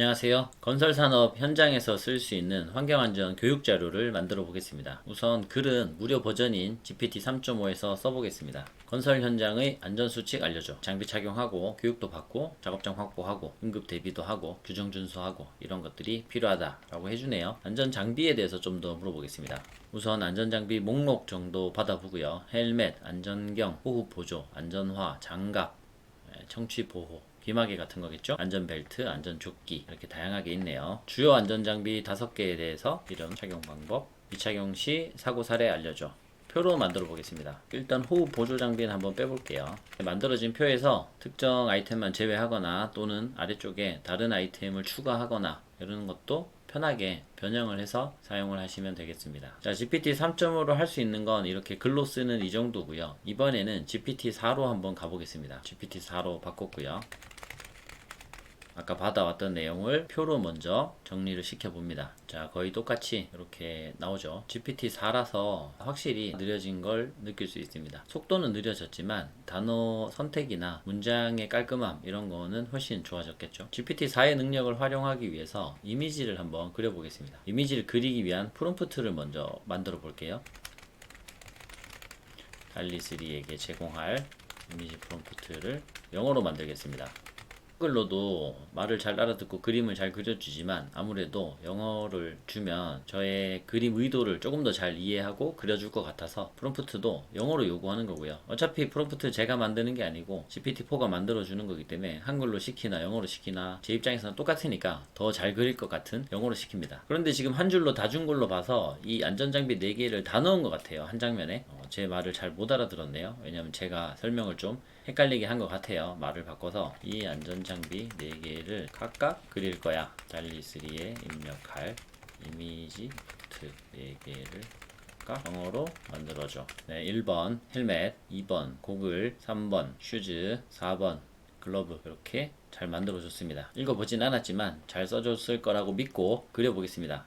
안녕하세요. 건설산업 현장에서 쓸 수 있는 환경안전 교육 자료를 만들어 보겠습니다. 우선 글은 무료 버전인 GPT 3.5에서 써보겠습니다. 건설 현장의 안전수칙 알려줘. 장비 착용하고 교육도 받고 작업장 확보하고 응급 대비도 하고 규정 준수하고 이런 것들이 필요하다라고 해주네요. 안전 장비에 대해서 좀 더 물어보겠습니다. 우선 안전장비 목록 정도 받아보고요. 헬멧, 안전경, 호흡 보조, 안전화, 장갑, 예, 청취 보호, 귀마개 같은 거겠죠? 안전벨트, 안전조끼 이렇게 다양하게 있네요. 주요 안전장비 5개에 대해서 이름, 착용 방법, 미착용 시 사고 사례 알려줘. 표로 만들어 보겠습니다. 일단 호흡 보조 장비는 한번 빼볼게요. 만들어진 표에서 특정 아이템만 제외하거나 또는 아래쪽에 다른 아이템을 추가하거나 이런 것도 편하게 변형을 해서 사용을 하시면 되겠습니다. 자, GPT 3.5로 할 수 있는 건 이렇게 글로 쓰는 이 정도고요. 이번에는 GPT 4로 한번 가보겠습니다. GPT 4로 바꿨고요. 아까 받아왔던 내용을 표로 먼저 정리를 시켜봅니다. 자, 거의 똑같이 이렇게 나오죠. GPT-4라서 확실히 느려진 걸 느낄 수 있습니다. 속도는 느려졌지만 단어 선택이나 문장의 깔끔함 이런 거는 훨씬 좋아졌겠죠. GPT-4의 능력을 활용하기 위해서 이미지를 한번 그려보겠습니다. 이미지를 그리기 위한 프롬프트를 먼저 만들어 볼게요. 달리3에게 제공할 이미지 프롬프트를 영어로 만들겠습니다. 한글로도 말을 잘 알아듣고 그림을 잘 그려주지만 아무래도 영어를 주면 저의 그림 의도를 조금 더 잘 이해하고 그려줄 것 같아서 프롬프트도 영어로 요구하는 거고요. 어차피 프롬프트 제가 만드는 게 아니고 GPT-4가 만들어주는 거기 때문에 한글로 시키나 영어로 시키나 제 입장에서는 똑같으니까 더 잘 그릴 것 같은 영어로 시킵니다. 그런데 지금 한 줄로 다 준 걸로 봐서 이 안전장비 4개를 다 넣은 것 같아요. 한 장면에. 어, 제 말을 잘 못 알아들었네요. 왜냐면 제가 설명을 좀 헷갈리게 한 것 같아요. 말을 바꿔서 이 안전장비 4개를 각각 그릴 거야. 달리3에 입력할 이미지 트 4개를 각각 영어로 만들어줘. 네, 1번 헬멧, 2번 고글, 3번 슈즈, 4번 글러브 이렇게 잘 만들어줬습니다. 읽어보진 않았지만 잘 써줬을 거라고 믿고 그려보겠습니다.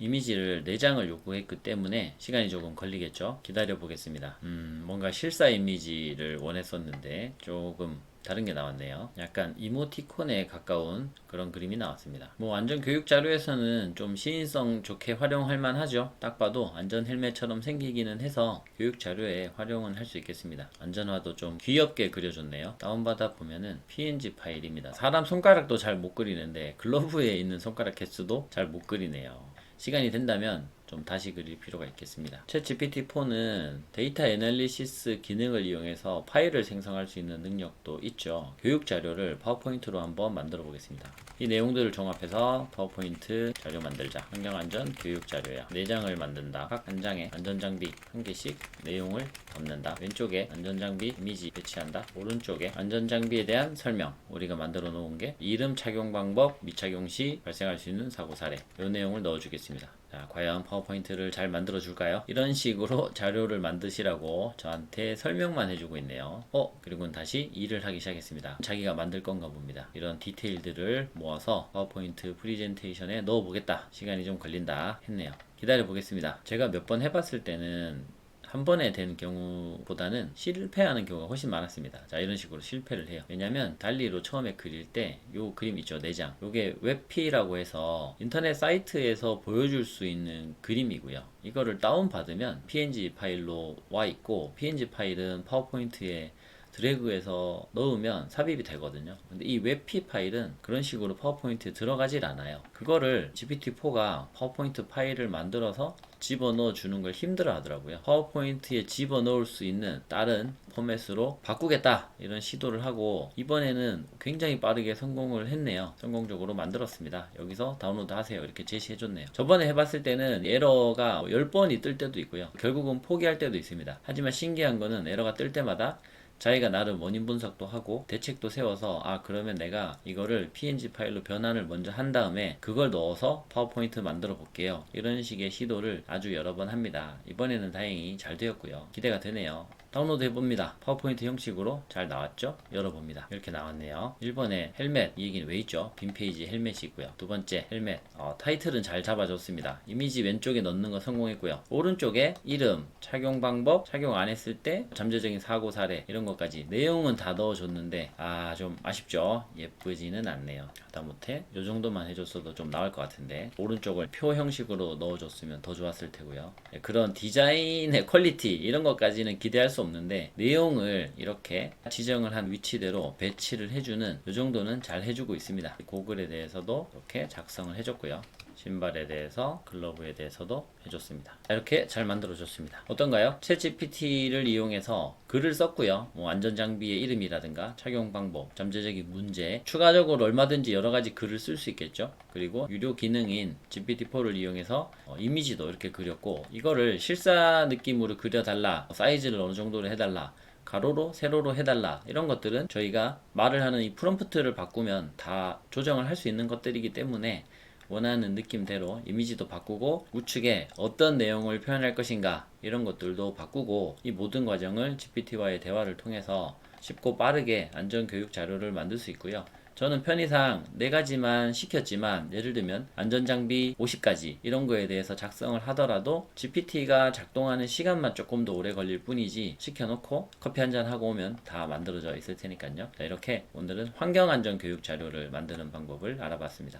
이미지를 4장을 요구했기 때문에 시간이 조금 걸리겠죠. 기다려 보겠습니다. 음, 뭔가 실사 이미지를 원했었는데 조금 다른 게 나왔네요. 약간 이모티콘에 가까운 그런 그림이 나왔습니다. 뭐 안전 교육 자료에서는 좀 시인성 좋게 활용할 만하죠. 딱 봐도 안전 헬멧처럼 생기기는 해서 교육 자료에 활용은 할 수 있겠습니다. 안전화도 좀 귀엽게 그려줬네요. 다운받아 보면은 PNG 파일입니다. 사람 손가락도 잘 못 그리는데 글러브에 있는 손가락 개수도 잘 못 그리네요. 시간이 된다면 좀 다시 그릴 필요가 있겠습니다. 챗 GPT-4는 데이터 애널리시스 기능을 이용해서 파일을 생성할 수 있는 능력도 있죠. 교육 자료를 파워포인트로 한번 만들어 보겠습니다. 이 내용들을 종합해서 파워포인트 자료 만들자. 환경안전 교육 자료야. 4장을 만든다. 각 한 장에 안전장비 한 개씩 내용을 담는다. 왼쪽에 안전장비 이미지 배치한다. 오른쪽에 안전장비에 대한 설명. 우리가 만들어 놓은 게 이름 착용 방법, 미착용 시 발생할 수 있는 사고 사례. 이 내용을 넣어주겠습니다. 자, 과연 파워 포인트를 잘 만들어 줄까요? 이런 식으로 자료를 만드시라고 저한테 설명만 해주고 있네요. 어, 그리고는 다시 일을 하기 시작했습니다. 자기가 만들 건가 봅니다. 이런 디테일들을 모아서 파워포인트 프리젠테이션에 넣어 보겠다. 시간이 좀 걸린다 했네요. 기다려 보겠습니다. 제가 몇 번 해봤을 때는 한 번에 되는 경우보다는 실패하는 경우가 훨씬 많았습니다. 자, 이런 식으로 실패를 해요. 왜냐면 달리로 처음에 그릴 때 요 그림 있죠, 4장. 요게 웹피라고 해서 인터넷 사이트에서 보여줄 수 있는 그림이고요. 이거를 다운 받으면 PNG 파일로 와 있고, PNG 파일은 파워포인트에 드래그해서 넣으면 삽입이 되거든요. 근데 이 웹P 파일은 그런 식으로 파워포인트에 들어가질 않아요. 그거를 GPT-4가 파워포인트 파일을 만들어서 집어넣어 주는 걸 힘들어 하더라고요. 파워포인트에 집어넣을 수 있는 다른 포맷으로 바꾸겠다 이런 시도를 하고 이번에는 굉장히 빠르게 성공을 했네요. 성공적으로 만들었습니다. 여기서 다운로드 하세요. 이렇게 제시해 줬네요. 저번에 해봤을 때는 에러가 10번이 뜰 때도 있고요. 결국은 포기할 때도 있습니다. 하지만 신기한 거는 에러가 뜰 때마다 자기가 나름 원인 분석도 하고 대책도 세워서 아 그러면 내가 이거를 png 파일로 변환을 먼저 한 다음에 그걸 넣어서 파워포인트 만들어 볼게요 이런 식의 시도를 아주 여러 번 합니다 이번에는 다행히 잘 되었고요 기대가 되네요 다운로드 해봅니다. 파워포인트 형식으로 잘 나왔죠? 열어봅니다. 이렇게 나왔네요. 1번에 헬멧, 이 얘기는 왜 있죠? 빈 페이지 헬멧이 있고요. 두 번째 헬멧, 어, 타이틀은 잘 잡아줬습니다. 이미지 왼쪽에 넣는 거 성공했고요. 오른쪽에 이름, 착용 방법, 착용 안 했을 때 잠재적인 사고 사례 이런 것까지 내용은 다 넣어줬는데 아 좀 아쉽죠? 예쁘지는 않네요. 하다못해 이 정도만 해줬어도 좀 나을 것 같은데 오른쪽을 표 형식으로 넣어줬으면 더 좋았을 테고요. 예, 그런 디자인의 퀄리티 이런 것까지는 기대할 수 없는데 내용을 이렇게 지정을 한 위치대로 배치를 해주는 이 정도는 잘 해주고 있습니다. 고글에 대해서도 이렇게 작성을 해줬고요. 신발에 대해서 글러브에 대해서도 해줬습니다. 이렇게 잘 만들어줬습니다. 어떤가요? 챗GPT를 이용해서 글을 썼고요. 뭐 안전장비의 이름이라든가 착용 방법, 잠재적인 문제, 추가적으로 얼마든지 여러 가지 글을 쓸 수 있겠죠. 그리고 유료 기능인 GPT-4를 이용해서 어, 이미지도 이렇게 그렸고 이거를 실사 느낌으로 그려달라, 사이즈를 어느 정도로 해달라. 가로로 세로로 해달라 이런 것들은 저희가 말을 하는 이 프롬프트를 바꾸면 다 조정을 할 수 있는 것들이기 때문에 원하는 느낌대로 이미지도 바꾸고 우측에 어떤 내용을 표현할 것인가 이런 것들도 바꾸고 이 모든 과정을 GPT와의 대화를 통해서 쉽고 빠르게 안전 교육 자료를 만들 수 있고요. 저는 편의상 네 가지만 시켰지만 예를 들면 안전장비 50가지 이런 거에 대해서 작성을 하더라도 GPT가 작동하는 시간만 조금 더 오래 걸릴 뿐이지 시켜놓고 커피 한 잔 하고 오면 다 만들어져 있을 테니까요. 자, 이렇게 오늘은 환경안전 교육 자료를 만드는 방법을 알아봤습니다.